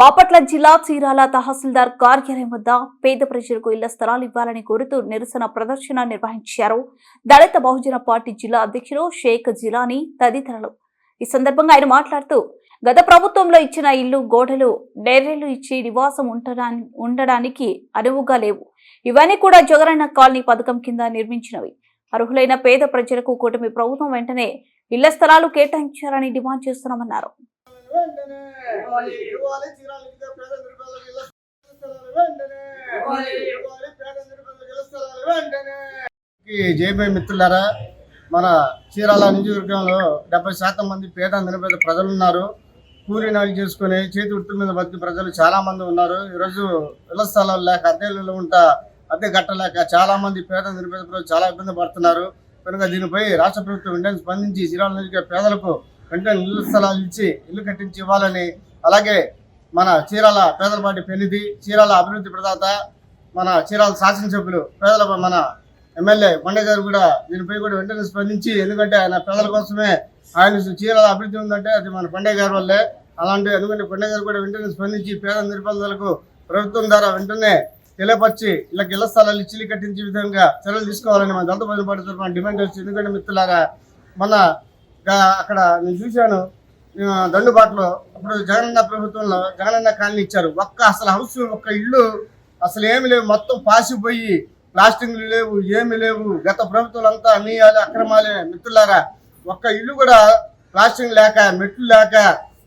బాపట్ల జిల్లా చీరాల తహసీల్దార్ కార్యాలయం వద్ద పేద ప్రజలకు ఇళ్ళ స్థలాలు ఇవ్వాలని కోరుతూ నిరసన ప్రదర్శన నిర్వహించారు. దళిత బహుజన పార్టీ జిల్లా అధ్యక్షులు షేక్ జిలానీ తదితరులు. ఈ సందర్భంగా ఆయన మాట్లాడుతూ గత ప్రభుత్వంలో ఇచ్చిన ఇల్లు గోడలు డైరీలు ఇచ్చి నివాసం ఉండడాని- ఉండడానికి అనువుగా లేవు. ఇవన్నీ కూడా జగనన్న కాలనీ పథకం కింద నిర్మించినవి. అర్హులైన పేద ప్రజలకు కూటమి ప్రభుత్వం వెంటనే ఇళ్ళ స్థలాలు కేటాయించాలని డిమాండ్ చేస్తున్నామన్నారు. వెంటనే. ఇవ్వాలి. చీరాల విద్య పేద నిరుపేదలకు ఇళ్ళ స్థలాలు వెంటనే. ఇవ్వాలి. పేద నిరుపేదలకు ఇళ్ళ స్థలాలు వెంటనే. జేబీ మిత్రులారా మన చీరాల నియోజకవర్గంలో డెబ్బై శాతం మంది పేద నిరుపేద ప్రజలు ఉన్నారు. కూలీ నాలు చేసుకుని చేతి వృత్తుల మీద బతికి ప్రజలు చాలా మంది ఉన్నారు. ఈరోజు ఇళ్ళ స్థలాలు లేక అద్దెలు ఉంటా అద్దె కట్టలేక చాలా మంది పేద నిరుపేద ప్రజలు చాలా ఇబ్బంది పడుతున్నారు. కనుక దీనిపై రాష్ట్ర ప్రభుత్వం వెంటనే స్పందించి చీరాల నియోజకవర్గ పేదలకు వెంటనే ఇల్లు స్థలాలు ఇచ్చి ఇల్లు కట్టించి ఇవ్వాలని అలాగే మన చీరాల పేదలపాటి పెనిధి చీరాల అభివృద్ధి ప్రదాత మన చీరాల శాసనసభ్యులు పేదల మన ఎమ్మెల్యే కొండ గారు కూడా దీనిపై కూడా వెంటనే స్పందించి ఎందుకంటే ఆయన పేదల కోసమే ఆయన చీరాల అభివృద్ధి ఉందంటే అది మన కొండ గారి వల్లే. అలాంటి ఎందుకంటే కొండ గారు కూడా వెంటనే స్పందించి పేద నిరుపేదలకు ప్రభుత్వం ద్వారా వెంటనే తెలియపరిచి ఇలా ఇళ్ళ స్థలాలు ఇచ్చి కట్టించే విధంగా చర్యలు తీసుకోవాలని మన దళిత ప్రజల పార్టీ తరఫున డిమాండ్ చేస్తుంది ఎందుకంటే మిత్రులారా మన అక్కడ నేను చూశాను. దండుబాటులో అప్పుడు జగనన్న ప్రభుత్వంలో జగనన్న కాలనీ ఇచ్చారు. ఒక్క అసలు హౌస్ ఒక్క ఇల్లు అసలు ఏమి లేవు. మొత్తం పాసిపోయి ప్లాస్టింగ్లు లేవు ఏమి లేవు. గత ప్రభుత్వాలు అంతా అన్యాయాలు అక్రమాలే. మిత్రులారా ఒక్క ఇల్లు కూడా ప్లాస్టింగ్ లేక మెట్లు లేక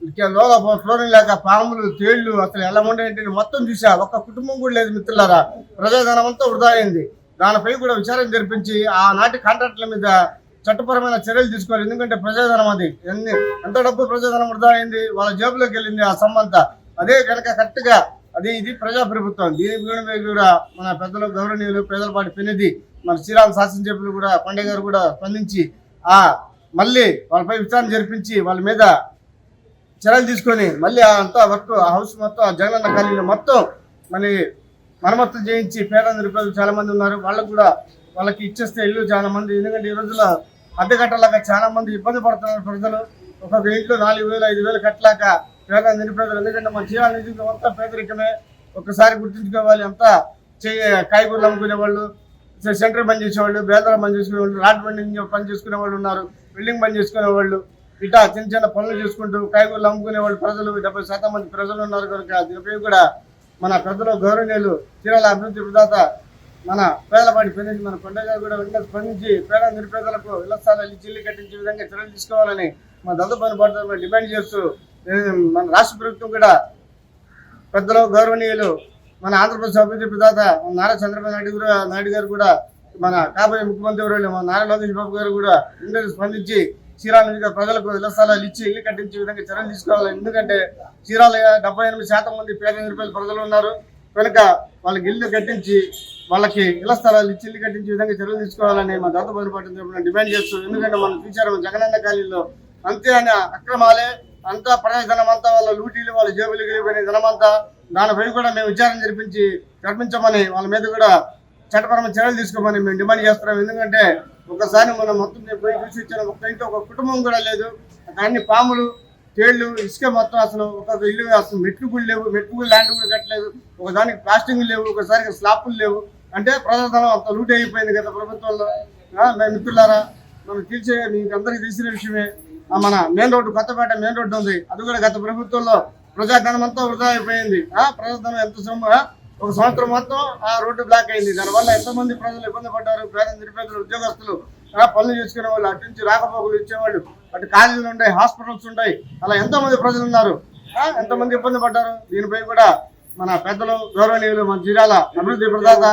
ఇక లోగా ఫ్లోరింగ్ లేక పాములు తేళ్ళు అసలు ఎలా ఉండేంటి మొత్తం చూసా ఒక్క కుటుంబం కూడా లేదు మిత్రులారా. ప్రజాధనం అంతా వృధా అయింది. దానిపై కూడా విచారం జరిపించి ఆనాటి కాంట్రాక్టుల మీద చట్టపరమైన చర్యలు తీసుకోవాలి. ఎందుకంటే ప్రజాధనం అది. ఎన్ని ఎంత డబ్బు ప్రజాధనం వృధా అయింది వాళ్ళ జేబులోకి వెళ్ళింది ఆ సొమ్మంతా. అదే కనుక కరెక్ట్గా అది ఇది ప్రజా ప్రభుత్వం దీని గురించి కూడా మన పెద్దలు గౌరవనీయులు పేదలపాటి పెనిది మన శ్రీరామ శాసనసభ్యులు కూడా పండే గారు కూడా స్పందించి ఆ మళ్ళీ వాళ్ళపై విచారణ జరిపించి వాళ్ళ మీద చర్యలు తీసుకొని మళ్ళీ ఆ అంతా వర్క్ ఆ హౌస్ మొత్తం ఆ జగనన్న కాలనీ మొత్తం మరి మరమ్మత్తు చేయించి పేద నిరుపేదలు చాలా మంది ఉన్నారు. వాళ్ళకు కూడా వాళ్ళకి ఇచ్చేస్తే ఇల్లు చాలా మంది ఎందుకంటే ఈ రోజుల్లో అద్దె కట్టలేక చాలా మంది ఇబ్బంది పడుతున్నారు ప్రజలు. ఒక్కొక్క ఇంట్లో నాలుగు వేలు ఐదు వేలు కట్టలేక పేద నిరుపేదలు ఎందుకంటే మన చీరాల నియోజకవర్గం అంతా పేదరికమే. ఒక్కసారి గుర్తుంచుకోవాలి అంతా చే కాయగూరలు అమ్ముకునే వాళ్ళు సెంటర్ పని చేసేవాళ్ళు బేదల పని చేసుకునే వాళ్ళు రాడ్ బండి పని చేసుకునే వాళ్ళు ఉన్నారు బిల్డింగ్ పని చేసుకునే వాళ్ళు. ఇటా చిన్న చిన్న పనులు చేసుకుంటూ కాయగూరలు అమ్ముకునే వాళ్ళు ప్రజలు డెబ్బై శాతం మంది ప్రజలు ఉన్నారు కనుక దీనిపై కూడా మన పెద్దలు గౌరవనీయులు చీరాల అభివృద్ధి ప్రదాత మన పేదలపాటి పెళ్ళి మన కొండ గారు కూడా వెంటనే స్పందించి పేద నిరుపేదలకు ఇళ్ళ స్థలాలు ఇచ్చి ఇల్లు కట్టించే విధంగా చర్యలు తీసుకోవాలని మన దళిత పని డిమాండ్ చేస్తూ మన రాష్ట్ర ప్రభుత్వం కూడా పెద్దలు గౌరవనీయులు మన ఆంధ్రప్రదేశ్ అభివృద్ధి ప్రదాత మన నారా చంద్రబాబు నాయుడు కూడా నాయుడు గారు కూడా మన కాబోయే ముఖ్యమంత్రి వర్యులు మన నారా లోకేష్ బాబు గారు కూడా ఇంటర్ స్పందించి చీరాల నుంచి ప్రజలకు ఇళ్ళ స్థలాలు ఇచ్చి ఇల్లు కట్టించే విధంగా చర్యలు తీసుకోవాలి ఎందుకంటే చీరాల డెబ్బై ఎనిమిది శాతం మంది పేద నిరుపేద ప్రజలు ఉన్నారు. కనుక వాళ్ళకి ఇల్లు కట్టించి వాళ్ళకి ఇళ్ళ స్థలాలు ఇచ్చి ఇల్లు కట్టించే విధంగా చర్యలు తీసుకోవాలని మా దాత బంధు తరఫున డిమాండ్ చేస్తూ ఎందుకంటే మనం చూసారు జగనన్న కాలనీలో అంతే అని అక్రమాలే అంతా ప్రజాధనం అంతా వాళ్ళ లూటీలు వాళ్ళ జేబులు గెలిపోయిన ధనమంతా దానిపై కూడా మేము విచారణ జరిపించి జరిపించమని వాళ్ళ మీద కూడా చట్టపరమైన చర్యలు తీసుకోమని మేము డిమాండ్ చేస్తున్నాం. ఎందుకంటే ఒకసారి మనం మొత్తం పోయి చూసి ఇచ్చిన ఒక ఇంట్లో ఒక కుటుంబం కూడా లేదు. అన్ని పాములు తేళ్ళు ఇసుక మొత్తం అసలు ఒక ఇల్లు అసలు మెట్లు కూడా లేవు మెట్లు కూడా ల్యాండ్ కూడా కట్టలేదు. ఒకదానికి ప్లాస్టింగ్ లేవు ఒకసారి స్లాపులు లేవు. అంటే ప్రజాధనం అంత లూట్ అయిపోయింది గత ప్రభుత్వంలో. ఆ, మిత్రులారా మనం తెలిసే మీకు అందరికీ తెలిసిన విషయమే. మన main road Kothapeta main road ఉంది. అది కూడా గత ప్రభుత్వంలో ప్రజాధనం అంతా వృధా అయిపోయింది. ఆ ప్రజాధనం ఎంత సొమ్ము ఒక సంవత్సరం మొత్తం ఆ రోడ్డు బ్లాక్ అయింది. దానివల్ల ఎంతోమంది ప్రజలు ఇబ్బంది పడ్డారు పేద నిరుపేదలు ఉద్యోగస్తులు? పనులు చేసుకునే వాళ్ళు అటు నుంచి రాకపోకలు ఇచ్చేవాళ్ళు అటు కాలేజీలు ఉంటాయి హాస్పిటల్స్ ఉంటాయి అలా ఎంతో మంది ప్రజలు ఉన్నారు. ఎంతమంది ఇబ్బంది పడ్డారు. దీనిపై కూడా మన పెద్దలు గౌరవనీయులు మన జిల్లాల అభివృద్ధి ప్రదాత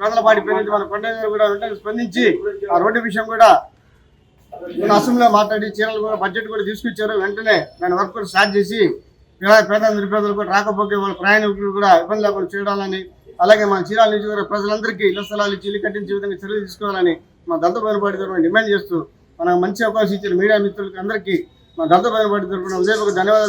పేదలపాటి పాటి మన కొండ కూడా వెంటనే స్పందించి ఆ రోడ్డు విషయం కూడా నేను అసెంబ్లీలో మాట్లాడి చీరలు కూడా బడ్జెట్ కూడా తీసుకొచ్చారు. వెంటనే నేను వర్క్ కూడా స్టార్ట్ చేసి పేద నిరుపేదలు కూడా రాకపోతే వాళ్ళ ప్రయాణికులు కూడా ఇబ్బంది లేకుండా చూడాలని అలాగే మన చీరాల నియోజకవర్గ ప్రజలందరికీ ఇళ్ళ స్థలాలు ఇచ్చి ఇల్లు కట్టించే విధంగా చర్యలు తీసుకోవాలని మా దళిత బయలుపాటి తరఫున డిమాండ్ చేస్తూ మనకు మంచి అవకాశం ఇచ్చిన మీడియా మిత్రులకి అందరికీ మా దళిత బయలుపాటి తరఫున ఉదయపూర్వక ధన్యవాదాలు